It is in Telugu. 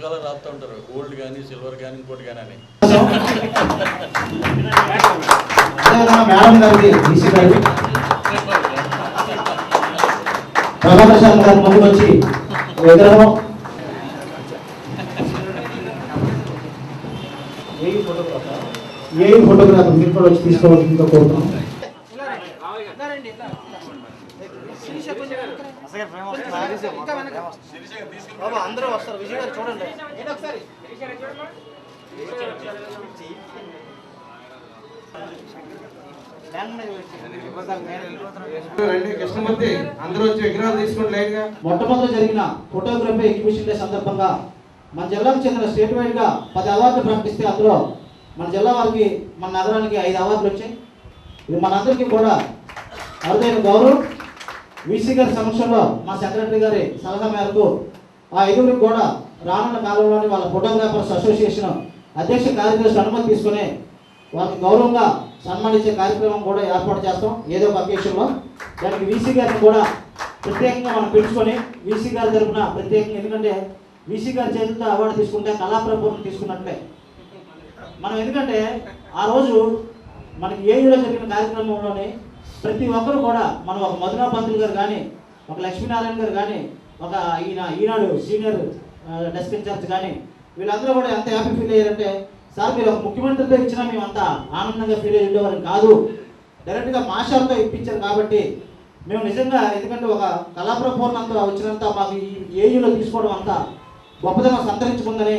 రాస్తూ ఉంటారు. గోల్డ్ కానీ సిల్వర్ కానీ ఇంకోటి కానీ అని. గారి ముందుకు వచ్చి విగ్రహం ఏ ఫోటోగ్రాఫర్? మీరు కూడా వచ్చి తీసుకోవాల్సిందిగా కోరుతున్నాం. అందరూ వస్తారు విజయ్ గారు చూడండి కృష్ణమూర్తి అందరూ వచ్చి విగ్రహాలు తీసుకోండి మొట్టమొదటి జరిగిన ఫోటోగ్రఫీ ఎగ్జిబిషన్ డే సందర్భంగా మన జిల్లాకు చెందిన స్టేట్ వైడ్గా పది అవార్డులు ప్రకటిస్తే అందులో మన జిల్లా వారికి మన నగరానికి ఐదు అవార్డులు వచ్చాయి. ఇది మనందరికీ కూడా అరుదైన గౌరవం. వీసీ గారి సమక్షంలో మా సెక్రటరీ గారి సలహా మేరకు ఆ ఐదుగురికి కూడా రానున్న కాలంలోని వాళ్ళ ఫోటోగ్రాఫర్స్ అసోసియేషన్ అధ్యక్ష కార్యదర్శి అనుమతి తీసుకుని వాళ్ళకి గౌరవంగా సన్మానించే కార్యక్రమం కూడా ఏర్పాటు చేస్తాం. ఏదో ఒక అకేషన్లో దానికి వీసీ గారిని కూడా ప్రత్యేకంగా మనం పిలుచుకొని వీసీ గారి తరఫున ప్రత్యేకంగా ఎందుకంటే వీసీ గారి చేతులతో అవార్డు తీసుకుంటే కళాప్రభుత్వం తీసుకున్నట్లే. మనం ఎందుకంటే ఆ రోజు మనకి ఏయులో జరిగిన కార్యక్రమంలోని ప్రతి ఒక్కరు కూడా మనం ఒక మధురా పంతులు గారు కానీ ఒక లక్ష్మీనారాయణ గారు కానీ ఒక ఈయన ఈనాడు సీనియర్ డెస్క్ ఇన్ఛార్జ్ కానీ వీళ్ళందరూ కూడా ఎంత హ్యాపీ ఫీల్ అయ్యారంటే సార్ మీరు ఒక ముఖ్యమంత్రితో ఇచ్చినా మేము అంత ఆనందంగా ఫీల్ అయ్యి ఉండేవారు కాదు. డైరెక్ట్గా మాస్టర్తో ఇప్పించారు కాబట్టి మేము నిజంగా ఎందుకంటే ఒక కళాప్రపూర్ణంతో వచ్చినంత మాకు ఈ తీసుకోవడం అంతా గొప్పదనం సంతరించుకుందని